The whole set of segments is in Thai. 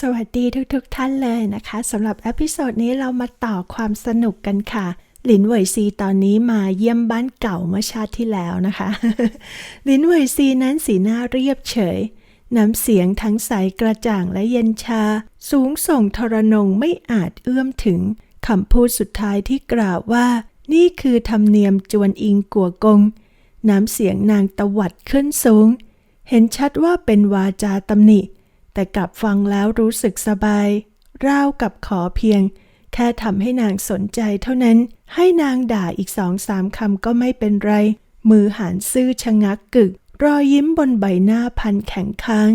สวัสดีทุกๆทท่านเลยนะคะสำหรับเอพิโซดนี้เรามาต่อความสนุกกันค่ะ หลินเหวยซีตอนนี้มาเยี่ยมบ้านเก่าเมื่อชาติที่แล้วนะคะ หลินเหวยซีนั้นสีหน้าเรียบเฉย น้ำเสียงทั้งใสกระจ่างและเย็นชา สูงส่งทรนงไม่อาจเอื้อมถึงคำพูดสุดท้ายที่กล่าวว่า นี่คือธรรมเนียมจวนอิงกัวกง น้ำเสียงนางตวัดขึ้นสูง เห็นชัดว่าเป็นวาจาตำหนิ แต่กลับฟังแล้วรู้สึกสบายราวกับขอเพียง แค่ทำให้นางสนใจเท่านั้น ให้นางด่าอีกสองสามคำก็ไม่เป็นไร มือหันซื่อชะงักกึก รอยยิ้มบนใบหน้าพันแข็งค้าง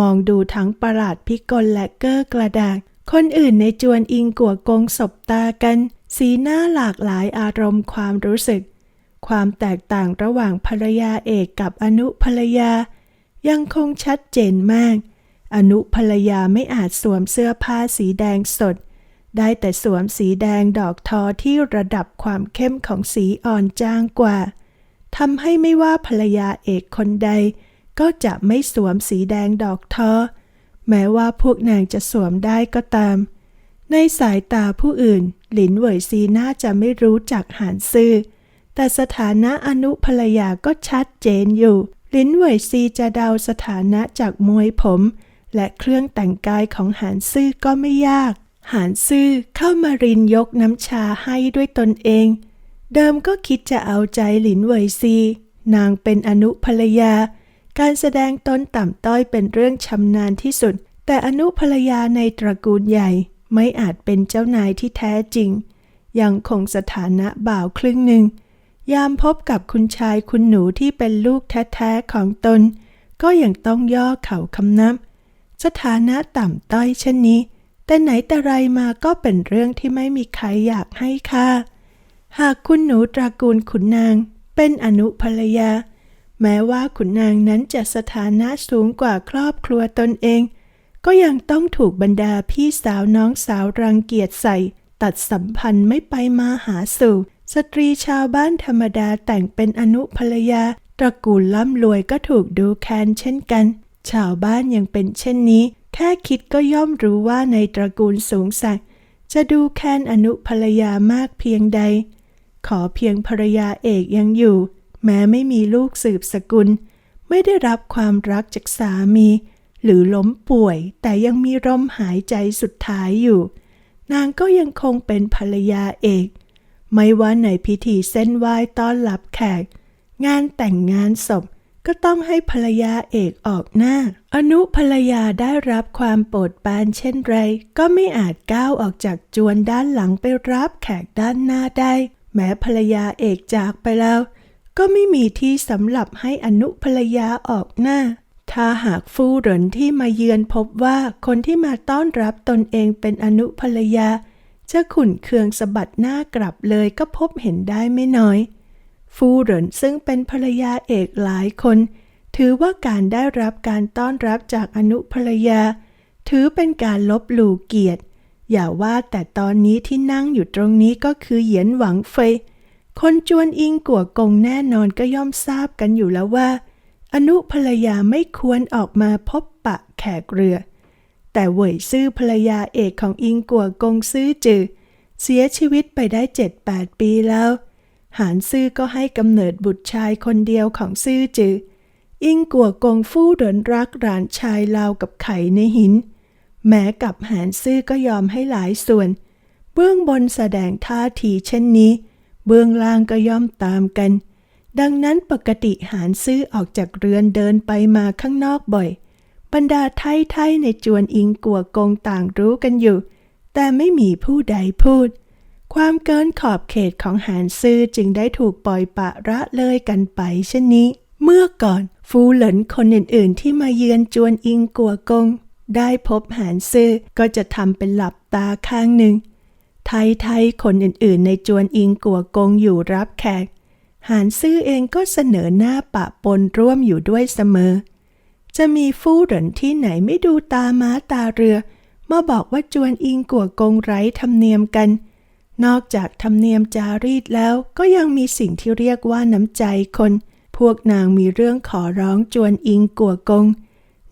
มองดูทั้งประหลาดพิกลและเก้อกระดากคนอื่นในจวนอิงกัวกงสบตากัน สีหน้าหลากหลายอารมณ์ความรู้สึก ความแตกต่างระหว่างภรรยาเอกกับอนุภรรยา ยังคงชัดเจนมาก อนุภรรยาไม่อาจสวมเสื้อผ้าสีแดงสด ได้แต่สวมสีแดงดอกทอที่ระดับความเข้มของสีอ่อนจางกว่าทำให้ไม่ว่าภรรยาเอกคนใด ก็จะไม่สวมสีแดงดอกทอ แม้ว่าพวกนางจะสวมได้ก็ตาม ในสายตาผู้อื่น หลินเหวยซีน่าจะไม่รู้จักหานซื่อ แต่สถานะอนุภรรยาก็ชัดเจนอยู่ลินเหวยซีจะเดาสถานะจากมวยผม และเครื่องแต่งกายของหานซื่อก็ไม่ยาก หานซื่อเข้ามารินยกน้ำชาให้ด้วยตนเอง เดิมก็คิดจะเอาใจหลินเวยซี นางเป็นอนุภรรยา การแสดงตนต่ำต้อยเป็นเรื่องชำนาญที่สุด แต่อนุภรรยาในตระกูลใหญ่ไม่อาจเป็นเจ้านายที่แท้จริง ยังคงสถานะบ่าวครึ่งหนึ่ง ยามพบกับคุณชายคุณหนูที่เป็นลูกแท้ๆของตน ก็ยังต้องย่อเข่าคำนับ สถานะต่ำต้อยเช่นนี้ แต่ไหนแต่ไรมาก็เป็นเรื่องที่ไม่มีใครอยากให้ค่า หากคุณหนูตระกูลขุนนาง เป็นอนุภรรยา แม้ว่าขุนนางนั้นจะสถานะสูงกว่าครอบครัวตนเอง ก็ยังต้องถูกบรรดาพี่สาวน้องสาวรังเกียจใส่ ตัดสัมพันธ์ไม่ไปมาหาสู่ สตรีชาวบ้านธรรมดาแต่งเป็นอนุภรรยา ตระกูลร่ำรวยก็ถูกดูแคลนเช่นกัน ชาวบ้านยังเป็นเช่นนี้ แค่คิดก็ย่อมรู้ว่าในตระกูลสูงสักจะดูแคลนอนุภรรยามากเพียงใด ขอเพียงภรรยาเอกยังอยู่ แม้ไม่มีลูกสืบสกุล ไม่ได้รับความรักจากสามี หรือล้มป่วยแต่ยังมีลมหายใจสุดท้ายอยู่ นางก็ยังคงเป็นภรรยาเอก ไม่ว่าในพิธีเส้นไหว้ต้อนรับแขก งานแต่งงานศพ ก็ต้องให้ภรรยาเอกออกหน้า อนุภรรยาได้รับความโปรดปรานเช่นไร ก็ไม่อาจก้าวออกจากจวนด้านหลังไปรับแขกด้านหน้าได้ แม้ภรรยาเอกจากไปแล้ว ก็ไม่มีที่สำหรับให้อนุภรรยาออกหน้า ถ้าหากฟู่เหรินที่มาเยือนพบว่าคนที่มาต้อนรับตนเองเป็นอนุภรรยาจะขุนเคืองสะบัดหน้ากลับเลยก็พบเห็นได้ไม่น้อย ฟูเหรินซึ่งเป็นภรรยาเอกหลายคน ถือว่าการได้รับการต้อนรับจากอนุภรรยา ถือเป็นการลบหลู่เกียรติ อย่าว่าแต่ตอนนี้ที่นั่งอยู่ตรงนี้ก็คือเหยียนหวังเฟย คนจวนอิงกัวกงแน่นอนก็ย่อมทราบกันอยู่แล้วว่า อนุภรรยาไม่ควรออกมาพบปะแขกเรือ แต่เวยซื่อภรรยาเอกของอิงกัวกงซื่อจือเสียชีวิตไปได้เจ็ดแปดปีแล้ว หานซื่อก็ให้กำเนิดบุตรชายคนเดียวของซื่อจือ อิงกัวกงฟู่เดินรักหลานชายลาวกับไข่ในหิน แม้กับหานซื่อก็ยอมให้หลายส่วน เบื้องบนแสดงท่าทีเช่นนี้ เบื้องล่างก็ย่อมตามกัน ดังนั้นปกติหานซื่อออกจากเรือนเดินไปมาข้างนอกบ่อย บรรดาไทไทในจวนอิงกัวกงต่างรู้กันอยู่ แต่ไม่มีผู้ใดพูด ความเกินขอบเขตของหานซื่อจึงได้ถูกปล่อยปะละเลยกันไปเช่นนี้ เมื่อก่อนฟูเหลินคนอื่นๆ ที่มาเยือนจวนอิงกัวกง ได้พบหานซื่อก็จะทำเป็นหลับตาข้างหนึ่ง ไทยไทยคนอื่นๆ ในจวนอิงกัวกงอยู่รับแขก หานซื่อเองก็เสนอหน้าปะปนร่วมอยู่ด้วยเสมอ จะมีฟูเหรินที่ไหนไม่ดูตาม้าตาเรือ มาบอกว่าจวนอิงกัวกงไร้ธรรมเนียมกัน นอกจากธรรมเนียมจารีตแล้วก็ยังมีสิ่งที่เรียกว่าน้ำใจคน พวกนางมีเรื่องขอร้องจวนอิงกัวกง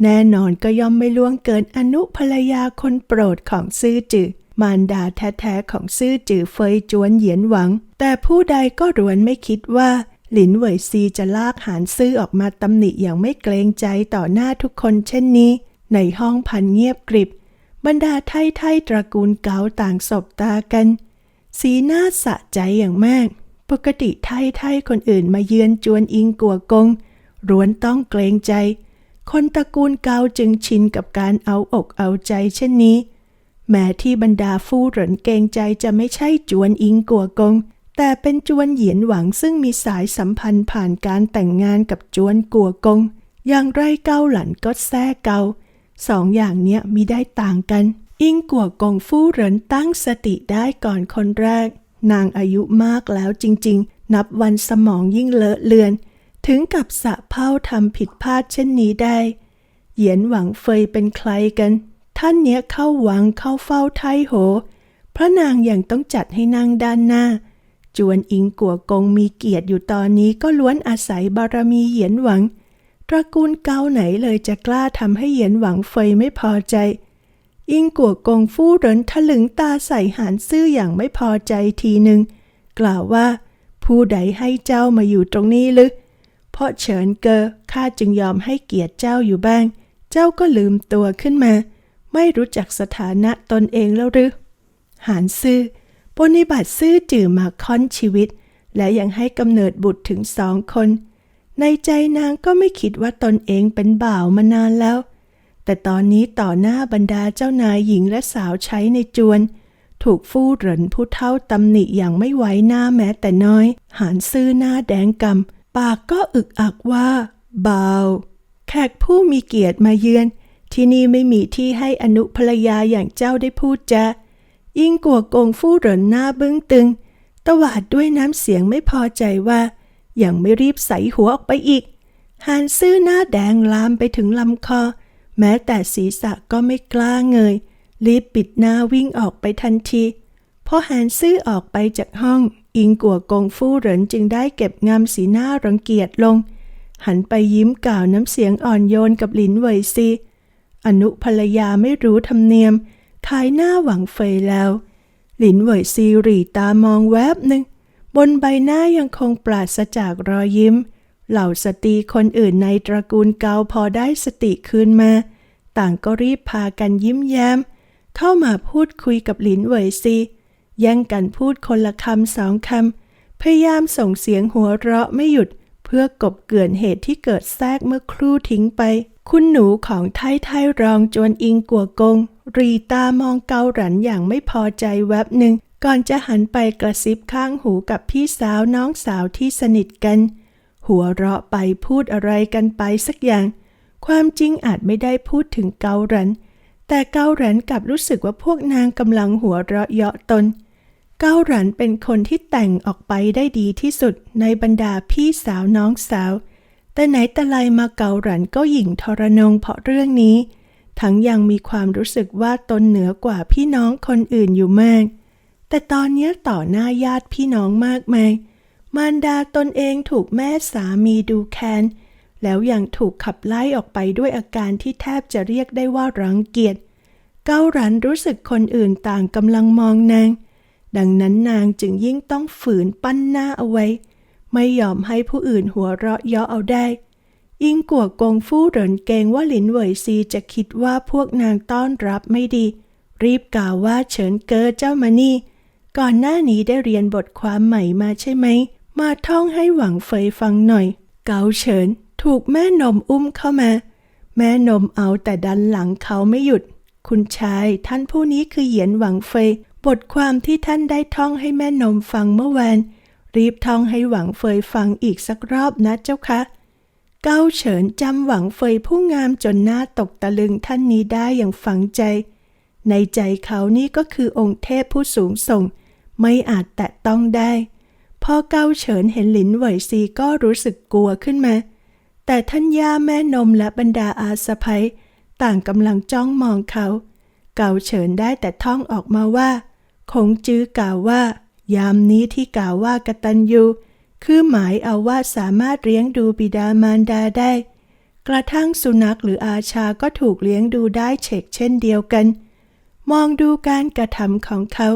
แน่นอนก็ย่อมไม่ล่วงเกินอนุภรรยาคนโปรดของซื่อจือมารดาแท้ๆของซื่อจือเฟยจวนเหยียนหวัง แต่ผู้ใดก็รวนไม่คิดว่า หลินเหวยซีจะลากหานซื่อออกมาตำหนิอย่างไม่เกรงใจต่อหน้าทุกคนเช่นนี้ ในห้องพันเงียบกริบ บรรดาไทยไทยตระกูลเกาต่างสบตากัน สีหน้าสะใจอย่างมาก ปกติไทยไทยคนอื่นมาเยือนจวนอิงกัวกงรวนต้องเกรงใจ คนตระกูลเกาจึงชินกับการเอาอกเอาใจเช่นนี้ แม้ที่บรรดาฟู่หรินเกรงใจจะไม่ใช่จวนอิงกัวกง แต่เป็นจวนเหยียนหวังซึ่งมีสายสัมพันธ์ผ่านการแต่งงานกับจวนกัวกง อย่างไรเกาหลันก็แท้เกาสองอย่างเนี้ยมีได้ต่างกัน อิงกัวกงฟู่เหรินตั้งสติได้ก่อนคนแรก นางอายุมากแล้วจริง ๆ นับวันสมองยิ่งเลอะเลือน ถึงกับสะเพร่าทำผิดพลาดเช่นนี้ได้ เหยียนหวังเฟยเป็นใครกัน ท่านเนี้ยเข้าหวังเข้าเฝ้าไทโห พระนางยังต้องจัดให้นั่งด้านหน้า จวนอิงกัวกงมีเกียรติอยู่ตอนนี้ก็ล้วนอาศัยบารมีเหยียนหวัง ตระกูลเกาไหนเลยจะกล้าทำให้เหยียนหวังเฟยไม่พอใจ อิงกัวกงฟู่เหรินถลึงตาใส่หานซื่ออย่างไม่พอใจทีหนึ่งกล่าวว่า ผู้ใดให้เจ้ามาอยู่ตรงนี้หรือเพราะเฉินเกอข้าจึงยอมให้เกียรติเจ้าอยู่บ้าง เจ้าก็ลืมตัวขึ้นมา ไม่รู้จักสถานะตนเองแล้วหรือหานซื่อปฏิบัติซื่อจื่อมาค่อนชีวิต และยังให้กำเนิดบุตรถึงสองคน ในใจนางก็ไม่คิดว่าตนเองเป็นบ่าวมานานแล้ว แต่ตอนนี้ต่อหน้าบรรดาเจ้านายหญิงและสาวใช้ในจวน ถูกฟู่เหรินผู้เท่าตำหนิอย่างไม่ไว้หน้าแม้แต่น้อย หานซื่อหน้าแดงกำปากก็อึกอักว่าเบาแขกผู้มีเกียรติมาเยือน ที่นี่ไม่มีที่ให้อนุภรยาอย่างเจ้าได้พูดจายิ่งกัวกงฟู่เหรินหน้าบึ้งตึง ตวาดด้วยน้ำเสียงไม่พอใจว่ายังไม่รีบใส่หัวออกไปอีกหานซื่อหน้าแดงลามไปถึงลำคอ แม้แต่ศีรษะก็ไม่กล้าเงย รีบปิดหน้าวิ่งออกไปทันทีพอหานซื่อออกไปจากห้อง อิงกัวกงฟู่เหรินจึงได้เก็บงำสีหน้ารังเกียจลง หันไปยิ้มกล่าวน้ำเสียงอ่อนโยนกับหลินเวยซี อนุภรรยาไม่รู้ธรรมเนียมขายหน้าหวังเฟยแล้ว หลินเวยซีหรีตามองแวบหนึ่ง บนใบหน้ายังคงปราศจากรอยยิ้ม เหล่าสตรีคนอื่นในตระกูลเกาพอได้สติคืนมา ต่างก็รีบพากันยิ้มแย้ม เข้ามาพูดคุยกับหลินเหวยซีแย่งกันพูดคนละคำสองคำพยายามส่งเสียงหัวเราะไม่หยุด เพื่อกบเกลื่อนเหตุที่เกิดแทรกเมื่อครู่ทิ้งไป คุณหนูของไทยไทยรองจวนอิงกัวกง รีตามองเกาหลันอย่างไม่พอใจแวบหนึ่งก่อนจะหันไปกระซิบข้างหูกับพี่สาวน้องสาวที่สนิทกัน หัวเราะไปพูดอะไรกันไปสักอย่าง ความจริงอาจไม่ได้พูดถึงเกาหลัน แต่เกาหลันกลับรู้สึกว่าพวกนางกำลังหัวเราะเยาะตน เกาหลันเป็นคนที่แต่งออกไปได้ดีที่สุดในบรรดาพี่สาวน้องสาว แต่ไหนแต่ไรมาเกาหลันก็หยิ่งทรนงเพราะเรื่องนี้ ทั้งยังมีความรู้สึกว่าตนเหนือกว่าพี่น้องคนอื่นอยู่มาก แต่ตอนนี้ต่อหน้าญาติพี่น้องมากมาย มารดาตนเองถูกแม่สามีดูแค้นแล้วยังถูกขับไล่ออกไปด้วยอาการที่แทบจะเรียกได้ว่ารังเกียจ เก้าหลันรู้สึกคนอื่นต่างกำลังมองนาง ดังนั้นนางจึงยิ่งต้องฝืนปั้นหน้าเอาไว้ ไม่ยอมให้ผู้อื่นหัวเราะเยาะเอาได้ อิงกัวกงฟู่เหรินเกงว่าหลินเหวยซีจะคิดว่าพวกนางต้อนรับไม่ดี รีบกล่าวว่าเฉินเกอเจ้ามานี่ ก่อนหน้านี้ได้เรียนบทความใหม่มาใช่ไหม มาท่องให้หวังเฟยฟังหน่อย เกาเฉินถูกแม่นมอุ้มเข้ามา แม่นมเอาแต่ดันหลังเขาไม่หยุด คุณชายท่านผู้นี้คือเหยียนหวังเฟย บทความที่ท่านได้ท่องให้แม่นมฟังเมื่อวานรีบท่องให้หวังเฟยฟังอีกสักรอบนะเจ้าคะเก้าเฉินจำหวังเฟยผู้งามจนหน้าตกตะลึงท่านนี้ได้อย่างฝังใจ ในใจเขานี่ก็คือองค์เทพผู้สูงส่ง ไม่อาจแตะต้องได้ พอเก้าเฉินเห็นหลินเหวยซีก็รู้สึกกลัวขึ้นมา แต่ท่านย่าแม่นมและบรรดาอาสะพ้ยต่างกำลังจ้องมองเขา เก่าเฉินได้แต่ท่องออกมาว่าคงจื้อกล่าวว่า ยามนี้ที่กล่าวว่ากตัญญูคือหมายเอาว่าสามารถเลี้ยงดูบิดามารดาได้ กระทั่งสุนัขหรืออาชาก็ถูกเลี้ยงดูได้เฉกเช่นเดียวกัน มองดูการกระทำของเขา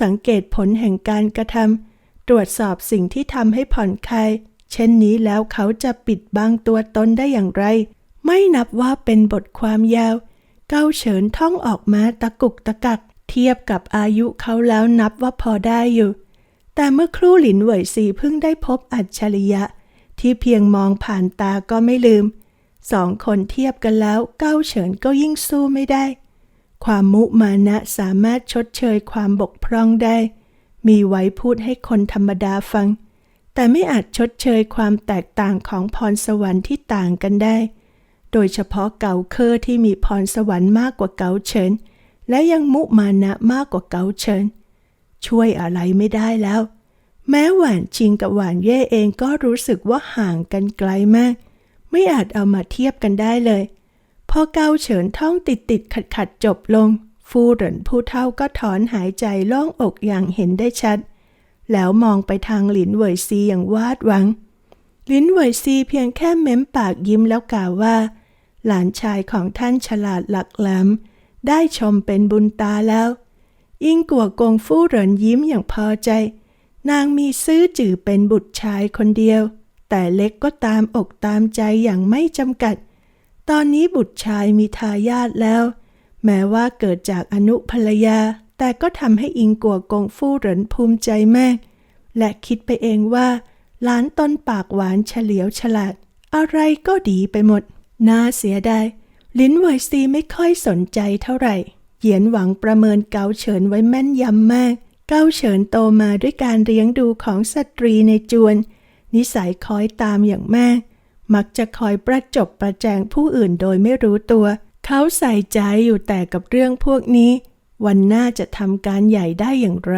สังเกตผลแห่งการกระทำ ตรวจสอบสิ่งที่ทำให้ผ่อนคลายเช่นนี้แล้วเขาจะปิดบังตัวตนได้อย่างไร ไม่นับว่าเป็นบทความยาว เก้าเฉินท่องออกมาตะกุกตะกัก เทียบกับอายุเขาแล้วนับว่าพอได้อยู่ แต่เมื่อครู่หลินเหวยซีเพิ่งได้พบอัจฉริยะ ที่เพียงมองผ่านตาก็ไม่ลืม สองคนเทียบกันแล้วเก้าเฉินก็ยิ่งสู้ไม่ได้ ความมุมานะสามารถชดเชยความบกพร่องได้ มีไว้พูดให้คนธรรมดาฟัง แต่ไม่อาจชดเชยความแตกต่างของพรสวรรค์ที่ต่างกันได้ โดยเฉพาะเกาเคอร์ที่มีพรสวรรค์มากกว่าเกาเฉิน และยังมุมานะมากกว่าเกาเฉิน ช่วยอะไรไม่ได้แล้ว แม้หวานชิงกับหวานเย่เองก็รู้สึกว่าห่างกันไกลมาก ไม่อาจเอามาเทียบกันได้เลย พอเกาเฉินท่องติดติดขัดขัดจบลง ฟูเหรินผู้เท่าก็ถอนหายใจโล่งอกอย่างเห็นได้ชัด แล้วมองไปทางหลินเวยซีอย่างวาดหวัง ลินเวยซีเพียงแค่เม้มปากยิ้มแล้วกล่าวว่า หลานชายของท่านฉลาดหลักแหลมได้ชมเป็นบุญตาแล้วอิงกัวกงฟู่เหรินยิ้มอย่างพอใจ นางมีซื้อจื่อเป็นบุตรชายคนเดียว แต่เล็กก็ตามอกตามใจอย่างไม่จำกัด ตอนนี้บุตรชายมีทายาทแล้ว แม้ว่าเกิดจากอนุภรรยา แต่ก็ทำให้อิงกัวกงฟู่เหรินภูมิใจมาก และคิดไปเองว่าหลานต้นปากหวานเฉลียวฉลาด อะไรก็ดีไปหมด น่าเสียดายลินเวยซีไม่ค่อยสนใจเท่าไหร่เหยียนหวังประเมินเกาเฉินไว้แม่นยำมาก เกาเฉินโตมาด้วยการเลี้ยงดูของสตรีในจวน นิสัยคอยตามอย่างแมากมักจะคอยประจบประแจงผู้อื่นโดยไม่รู้ตัว เขาใส่ใจอยู่แต่กับเรื่องพวกนี้ วันหน้าจะทำการใหญ่ได้อย่างไร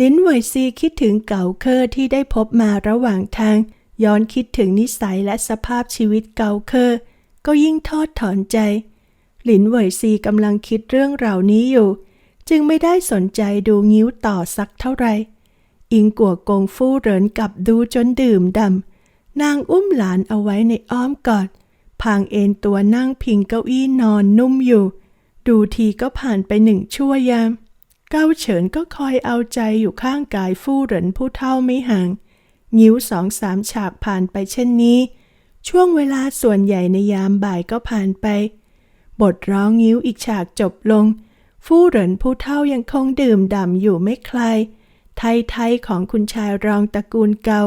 ลิ้นเวยซีคิดถึงเก่าเคอร์ที่ได้พบมาระหว่างทาง ย้อนคิดถึงนิสัยและสภาพชีวิตเก่าเคอร์ก็ยิ่งทอดถอนใจ ลินเวยซีกำลังคิดเรื่องเหล่านี้อยู่ จึงไม่ได้สนใจดูงิ้วต่อสักเท่าไหร่อิงกัวกงฟู่เหรินกับดูจนดื่มดำนางอุ้มหลานเอาไว้ในอ้อมกอด พางเอนตัวนั่งพิงเก้าอี้นอนนุ่มอยู่ ดูทีก็ผ่านไปหนึ่งชั่วยาม เก้าเฉินก็คอยเอาใจอยู่ข้างกายฟู่เหรินผู้เท่าไม่ห่าง งิ้วสองสามฉากผ่านไปเช่นนี้ ช่วงเวลาส่วนใหญ่ในยามบ่ายก็ผ่านไป บทร้องงิ้วอีกฉากจบลง ฟู่เหรินผู้เท่ายังคงดื่มด่ำอยู่ไม่คลายไทยไทยของคุณชายรองตระกูลเกา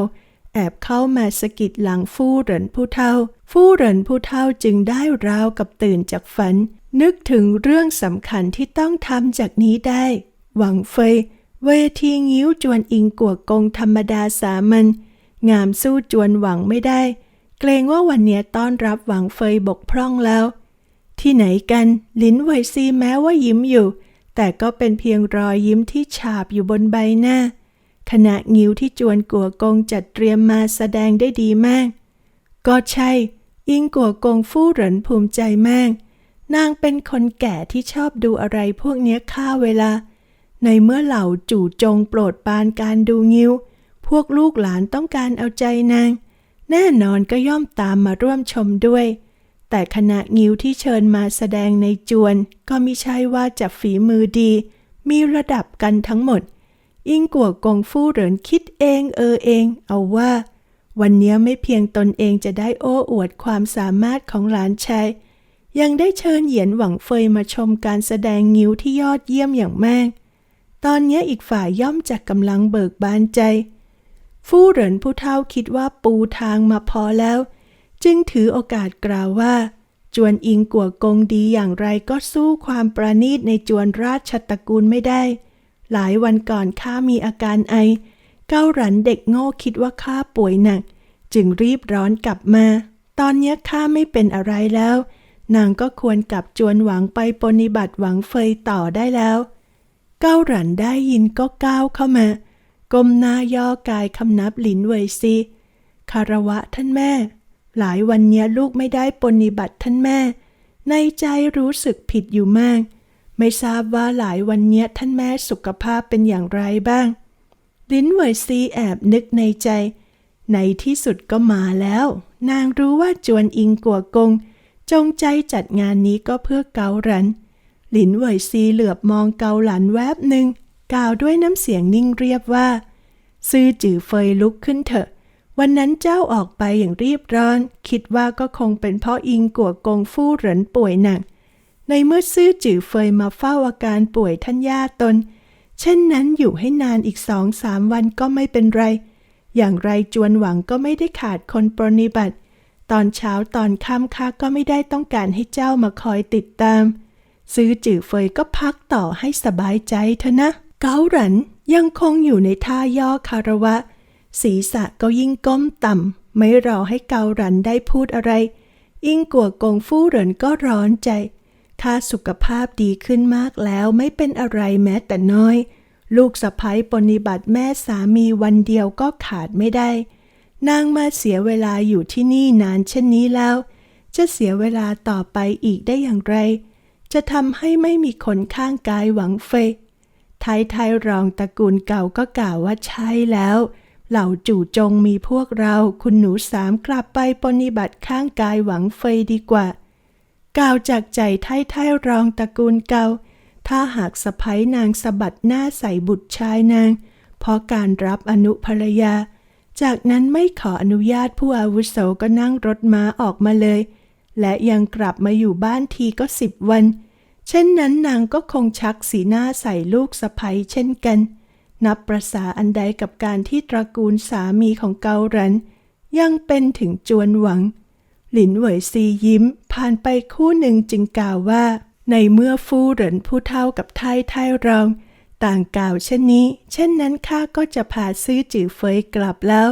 แอบเข้ามาสะกิดหลังฟู่เหรินผู้เท่า ฟู่เหรินผู้เท่าจึงได้ราวกับตื่นจากฝัน นึกถึงเรื่องสำคัญที่ต้องทำจากนี้ได้ หวังเฟย เวทีงิ้วจวนอิงกัวกงธรรมดาสามัญงามสู้จวนหวังไม่ได้ เกรงว่าวันเนี้ยต้อนรับหวังเฟยบกพร่องแล้ว ที่ไหนกันลิ้นไวซีแม้ว่ายิ้มอยู่ แต่ก็เป็นเพียงรอยยิ้มที่ฉาบอยู่บนใบหน้าขณะงิ้วที่จวนกัวกงจัดเตรียมมาแสดงได้ดีมาก ก็ใช่ อิงกัวกงฟู่เหรินภูมิใจมาก นางเป็นคนแก่ที่ชอบดูอะไรพวกเนี้ยค่าเวลา ในเมื่อเหล่าจู่จงโปรดปานการดูงิ้ว พวกลูกหลานต้องการเอาใจนาง แน่นอนก็ย่อมตามมาร่วมชมด้วย แต่คณะงิ้วที่เชิญมาแสดงในจวน ก็มิใช่ว่าจะฝีมือดี มีระดับกันทั้งหมด อิงกัวกงฟู่เหรินคิดเองเออเอง เอาว่า วันนี้ไม่เพียงตนเองจะได้โอ้อวดความสามารถของหลานชาย ยังได้เชิญเหยียนหวังเฟยมาชมการแสดงงิ้วที่ยอดเยี่ยมอย่างมาก ตอนนี้อีกฝ่ายย่อมจะกำลังเบิกบานใจ ฟู่เหรินผู้เฒ่าคิดว่าปูทางมาพอแล้ว จึงถือโอกาสกล่าวว่า จวนอิงกัวกงดีอย่างไรก็สู้ความประณีตในจวนราชตระกูลไม่ได้ หลายวันก่อนข้ามีอาการไอ ก้าหรันเด็กโง่คิดว่าข้าป่วยหนัก จึงรีบร้อนกลับมา ตอนนี้ข้าไม่เป็นอะไรแล้ว นางก็ควรกลับจวนหวังไปปฏิบัติหวังเฟยต่อได้แล้วเก้าหรันได้ยินก็ก้าวเข้ามาก้มหน้าย่อกายคำนับหลินเวยซีคารวะท่านแม่ หลายวันเนี้ยลูกไม่ได้ปฏิบัติท่านแม่ ในใจรู้สึกผิดอยู่มาก ไม่ทราบว่าหลายวันเนี้ยท่านแม่สุขภาพเป็นอย่างไรบ้าง ลินเวยซีแอบนึกในใจ ในที่สุดก็มาแล้ว นางรู้ว่าจวนอิงกัวกง จงใจจัดงานนี้ก็เพื่อเกาหลันหลินเหวยซีเหลือบมองเกาหลันแวบหนึ่งกล่าวด้วยน้ำเสียงนิ่งเรียบว่า ซื่อจือเฟยลุกขึ้นเถอะ วันนั้นเจ้าออกไปอย่างรีบร้อน คิดว่าก็คงเป็นเพราะอิงกัวกงฟู่เหรินป่วยหนัก ในเมื่อซื่อจือเฟยมาเฝ้าอาการป่วยท่านย่าตน เช่นนั้นอยู่ให้นานอีกสองสามวันก็ไม่เป็นไร อย่างไรจวนหวังก็ไม่ได้ขาดคนปรนนิบัติ ตอนเช้าตอนค่ำค่าก็ไม่ได้ต้องการให้เจ้ามาคอยติดตาม ซื้อจือเฟยก็พักต่อให้สบายใจเถอะนะ เกาหลันยังคงอยู่ในท่าย่อคารวะ ศีรษะก็ยิ่งก้มต่ำ ไม่รอให้เกาหลันได้พูดอะไร อิงกัวกงฟู่เหรินก็ร้อนใจ ข้าสุขภาพดีขึ้นมากแล้วไม่เป็นอะไรแม้แต่น้อย ลูกสะพ้ยปฏิบัติแม่สามีวันเดียวก็ขาดไม่ได้ นางมาเสียเวลาอยู่ที่นี่นานเช่นนี้แล้ว จะเสียเวลาต่อไปอีกได้อย่างไร จะทำให้ไม่มีคนข้างกายหวังเฟยไทยไทยรองตระกูลเก่าก็กล่าวว่าใช่แล้ว เหล่าจู่จงมีพวกเราคุณหนูสามกลับไปปฏิบัติข้างกายหวังเฟยดีกว่า กล่าวจากใจไทยไทยรองตระกูลเกาถ้าหากสะพ้ยนางสะบัดหน้าใส่บุตรชายนาง เพราะการรับอนุภรรยา จากนั้นไม่ขออนุญาตผู้อาวุโสก็นั่งรถม้าออกมาเลย และยังกลับมาอยู่บ้านทีก็สิบวัน เช่นนั้นนางก็คงชักสีหน้าใส่ลูกสะพ้ยเช่นกัน นับประษาอันใดกับการที่ตระกูลสามีของเกาหลัน ยังเป็นถึงจวนหวัง หลินเหวยซียิ้ม ผ่านไปคู่หนึ่งจึงกล่าวว่า ในเมื่อฟู่เหรินผู้เท่ากับไทยไทยรอง ต่างกล่าวเช่นนี้ เช่นนั้นข้าก็จะพาซื้อจือเฟยกลับแล้ว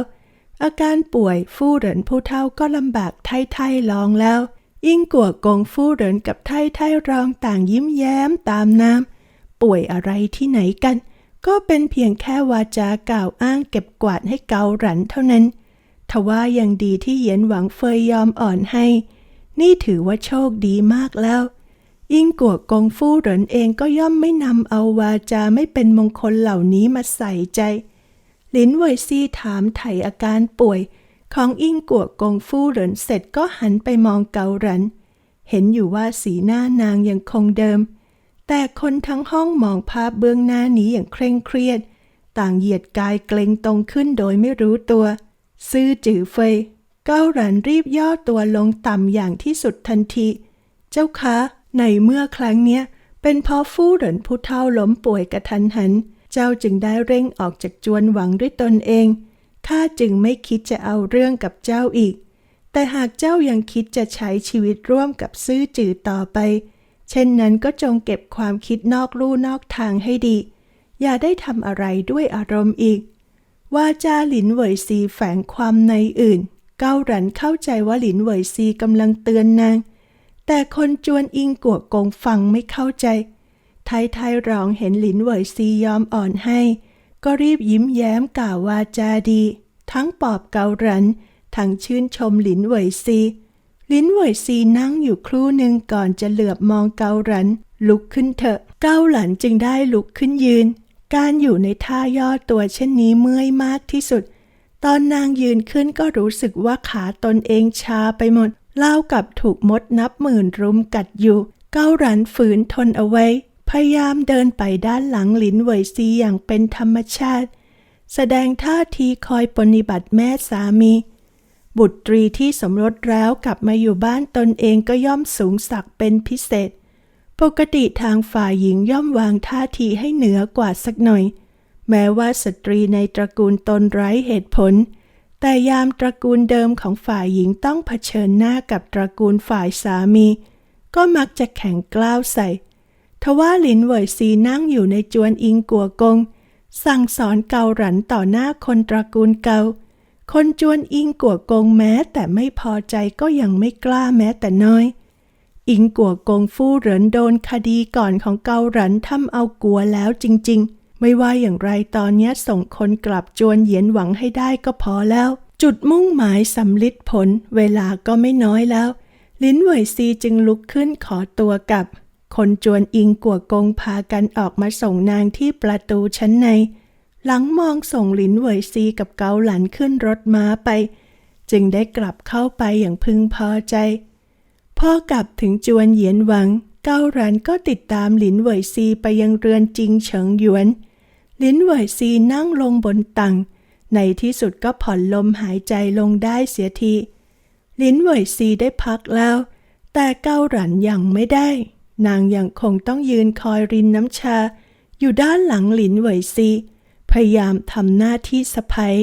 อาการป่วยฟู่เหรินผู้เท่าก็ลำบากไทยไทยรองแล้ว ยิ่งกัวกงฟู่เหรินกับไทยไทยรองต่างยิ้มแย้มตามน้ำป่วยอะไรที่ไหนกัน ก็เป็นเพียงแค่วาจากล่าวอ้างเก็บกวาดให้เกาหลันเท่านั้น ทว่ายังดีที่เหยียนหวังเฟยยอมอ่อนให้ นี่ถือว่าโชคดีมากแล้ว ยิ่งกัวกงฟู่เหรินเองก็ย่อมไม่นำเอาวาจาไม่เป็นมงคลเหล่านี้มาใส่ใจ ลินเวยซี่ถามไถ่อาการป่วย ของอิงกัวกงฟู่เหรินเสร็จก็หันไปมองเกาหลัน เห็นอยู่ว่าสีหน้านางยังคงเดิม แต่คนทั้งห้องมองภาพเบื้องหน้านี้อย่างเคร่งเครียด ต่างเหยียดกายเกรงตรงขึ้นโดยไม่รู้ตัว ซื่อจือเฟยก้าหลันรีบย่อตัวลงต่ำอย่างที่สุดทันที เจ้าคะ ในเมื่อครั้งเนี้ย เป็นเพราะฟู่เหรินผู้เฒ่าล้มป่วยกระทันหัน เจ้าจึงได้เร่งออกจากจวนหวังด้วยตนเอง ข้าจึงไม่คิดจะเอาเรื่องกับเจ้าอีก แต่หากเจ้ายังคิดจะใช้ชีวิตร่วมกับซื่อจือต่อไป เช่นนั้นก็จงเก็บความคิดนอกลู่นอกทางให้ดี อย่าได้ทำอะไรด้วยอารมณ์อีก ว่าจาหลินเหวยซีแฝงความในอื่น เก้าหลันเข้าใจว่าหลินเหวยซีกำลังเตือนนาง แต่คนจวนอิงกัวกงฟังไม่เข้าใจ ไทยไทยร้องเห็นหลินเหวยซียอมอ่อนให้ ก็รีบยิ้มแย้มกล่าววาจาดี ทั้งปอบเกาหลัน ทั้งชื่นชมหลินเหวยซีลินเหวยซีนั่งอยู่ครู่หนึ่งก่อนจะเหลือบมองเกาหลัน ลุกขึ้นเถอะ เกาหลันจึงได้ลุกขึ้นยืน การอยู่ในท่าย่อตัวเช่นนี้เมื่อยมากที่สุด ตอนนางยืนขึ้นก็รู้สึกว่าขาตนเองชาไปหมดเล่ากับถูกมดนับหมื่นรุมกัดอยู่ เกาหลันฝืนทนเอาไว้ พยายามเดินไปด้านหลังหลินเหวยซีอย่างเป็นธรรมชาติ แสดงท่าทีคอยปฏิบัติแม่สามี บุตรีที่สมรสแล้วกลับมาอยู่บ้านตนเองก็ย่อมสูงสักเป็นพิเศษ ปกติทางฝ่ายหญิงย่อมวางท่าทีให้เหนือกว่าสักหน่อย แม้ว่าสตรีในตระกูลตนไร้เหตุผล แต่ยามตระกูลเดิมของฝ่ายหญิงต้องเผชิญหน้ากับตระกูลฝ่ายสามี ก็มักจะแข็งกล้าวใส่ ทว่าหลินเหวยซีนั่งอยู่ในจวนอิงกัวกง สั่งสอนเกาหลันต่อหน้าคนตระกูลเกา คนจวนอิงกัวกงแม้แต่ไม่พอใจก็ยังไม่กล้าแม้แต่น้อย อิงกัวกงฟู่เหรินโดนคดีก่อนของเกาหลันทำเอากลัวแล้วจริง ๆ ไม่ว่าอย่างไรตอนนี้ส่งคนกลับจวนเหยียนหวังให้ได้ก็พอแล้ว จุดมุ่งหมายสำลิดผล เวลาก็ไม่น้อยแล้ว ลิ้นเหวยซีจึงลุกขึ้นขอตัวกลับ คนจวนอิงกัวกงพากันออกมาส่งนางที่ประตูชั้นใน หลังมองส่งลินเหวยซีกับเกาหลันขึ้นรถม้าไป จึงได้กลับเข้าไปอย่างพึงพอใจ พ่อกลับถึงจวนเหยียนหวัง เก้าหรันก็ติดตามหลินเหวยซีไปยังเรือนจิงเฉิงหยวน หลินเหวยซีนั่งลงบนตังในที่สุดก็ผ่อนลมหายใจลงได้เสียทีหลินเหวยซีได้พักแล้ว แต่เก้าหรันยังไม่ได้ นางยังคงต้องยืนคอยรินน้ำชา อยู่ด้านหลังหลินเหวยซี พยายามทำหน้าที่สะพ้ย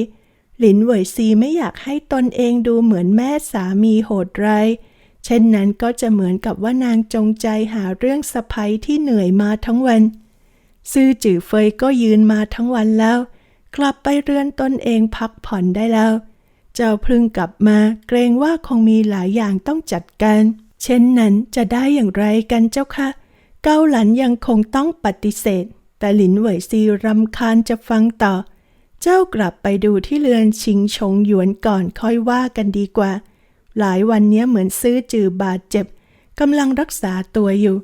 หลินเหวยซีไม่อยากให้ตนเองดูเหมือนแม่สามีโหดร้าย เช่นนั้นก็จะเหมือนกับว่านางจงใจหาเรื่องสะพ้ยที่เหนื่อยมาทั้งวัน ซื่อจื่อเฟยก็ยืนมาทั้งวันแล้ว กลับไปเรือนตนเองพักผ่อนได้แล้ว เจ้าพลึงกลับมาเกรงว่าคงมีหลายอย่างต้องจัดการ เช่นนั้นจะได้อย่างไรกันเจ้าคะ เกาหลันยังคงต้องปฏิเสธ แต่หลินเหวยซีรำคาญจะฟังต่อ เจ้ากลับไปดูที่เรือนชิงชงหยวนก่อนค่อยว่ากันดีกว่า หลายวันเนี้ยเหมือนซื้อจือบาดเจ็บกำลังรักษาตัวอยู่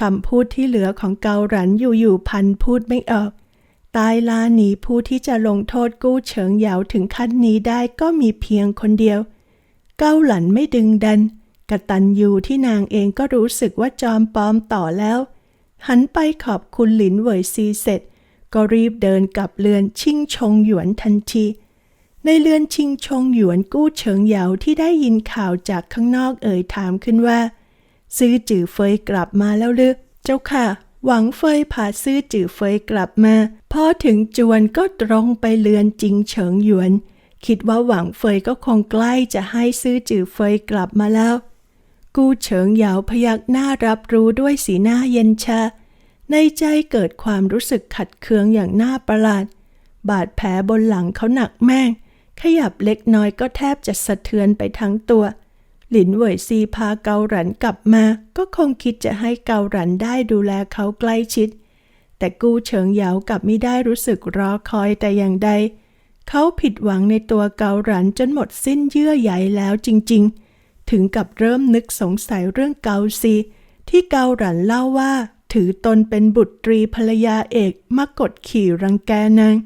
คำพูดที่เหลือของเกาหลันอยู่ๆพันพูดไม่ออก ตายลาหนีผู้ที่จะลงโทษกู้เฉิงเหยาถึงขั้นนี้ได้ก็มีเพียงคนเดียว เกาหลันไม่ดึงดันกระตันยูที่นางเองก็รู้สึกว่าจอมปลอมต่อแล้ว หันไปขอบคุณหลินเวยซีเสร็จ ก็รีบเดินกลับเรือนชิงชงหยวนทันที ในเรือนชิงชงหยวนกู้เฉิงเหยาที่ได้ยินข่าวจากข้างนอกเอ่ยถามขึ้นว่า ซื้อจื่อเฟยกลับมาแล้วหรือเจ้าค่ะ หวังเฟยพาซื้อจื่อเฟยกลับมาพอถึงจวนก็ตรงไปเรือนจิงเฉิงหยวน คิดว่าหวังเฟยก็คงใกล้จะให้ซื้อจื่อเฟยกลับมาแล้ว กู้เฉิงเหยาพยักหน้ารับรู้ด้วยสีหน้าเย็นชา ในใจเกิดความรู้สึกขัดเคืองอย่างน่าประหลาด บาดแผลบนหลังเขาหนักแม่ง ขยับเล็กน้อยก็แทบจะสะเทือนไปทั้งตัว หลินเหวยซีพาเกาหลันกลับมา ก็คงคิดจะให้เกาหลันได้ดูแลเขาใกล้ชิด แต่กู้เฉิงเหยากลับไม่ได้รู้สึกรอคอยแต่อย่างใด เขาผิดหวังในตัวเกาหลันจนหมดสิ้นเยื่อใยแล้วจริง ๆ ถึงกับเริ่มนึกสงสัยเรื่องเกาซี ที่เกาหลันเล่าว่า ถือตนเป็นบุตรีภรรยาเอกมากดขี่รังแกนาง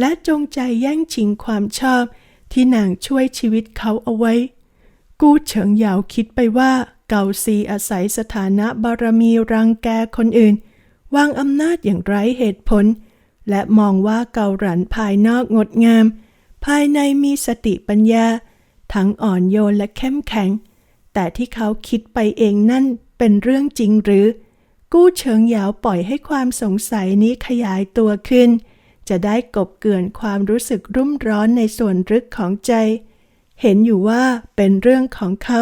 และจงใจแย่งชิงความชอบ ที่นางช่วยชีวิตเขาเอาไว้ กู้เฉิงเหยาคิดไปว่าเกาซีอาศัยสถานะบารมีรังแกคนอื่น วางอำนาจอย่างไร้เหตุผล และมองว่าเกาหลันภายนอกงดงาม ภายในมีสติปัญญา ทั้งอ่อนโยนและเข้มแข็ง แต่ที่เขาคิดไปเองนั่นเป็นเรื่องจริงหรือ กู้เฉิงเหยาปล่อยให้ความสงสัยนี้ขยายตัวขึ้น จะได้กบเกลื่อนความรู้สึกรุ่มร้อนในส่วนลึกของใจ เห็นอยู่ว่าเป็นเรื่องของเขา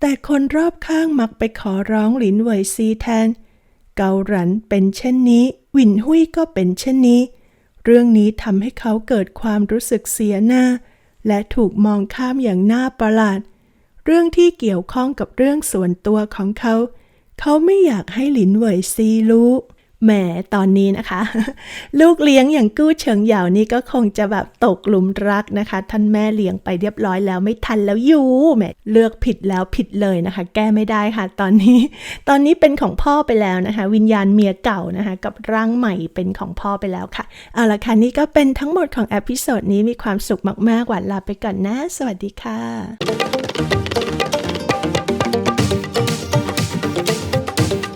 แต่คนรอบข้างมักไปขอร้องหลินเหวยซีแทน เกาหลันเป็นเช่นนี้ หวินหุยก็เป็นเช่นนี้ เรื่องนี้ทำให้เขาเกิดความรู้สึกเสียหน้า และถูกมองข้ามอย่างน่าประหลาด เรื่องที่เกี่ยวข้องกับเรื่องส่วนตัวของเขา เขาไม่อยากให้หลินเหวยซีรู้ แหมตอนนี้นะคะ ลูกเลี้ยงอย่างกู้เฉิงเหยานี่ก็คงจะแบบตกหลุมรักนะคะ ท่านแม่เลี้ยงไปเรียบร้อยแล้วไม่ทันแล้วอยู่แหมเลือกผิดแล้วผิดเลยนะคะ แก้ไม่ได้ค่ะ ตอนนี้ ตอนนี้เป็นของพ่อไปแล้วนะคะ วิญญาณเมียเก่านะคะ กับร่างใหม่เป็นของพ่อไปแล้วค่ะเอาละค่ะนี่ก็เป็นทั้งหมดของเอพิโซดนี้มีความสุขมากๆหวานลาไปก่อนนะ สวัสดีค่ะ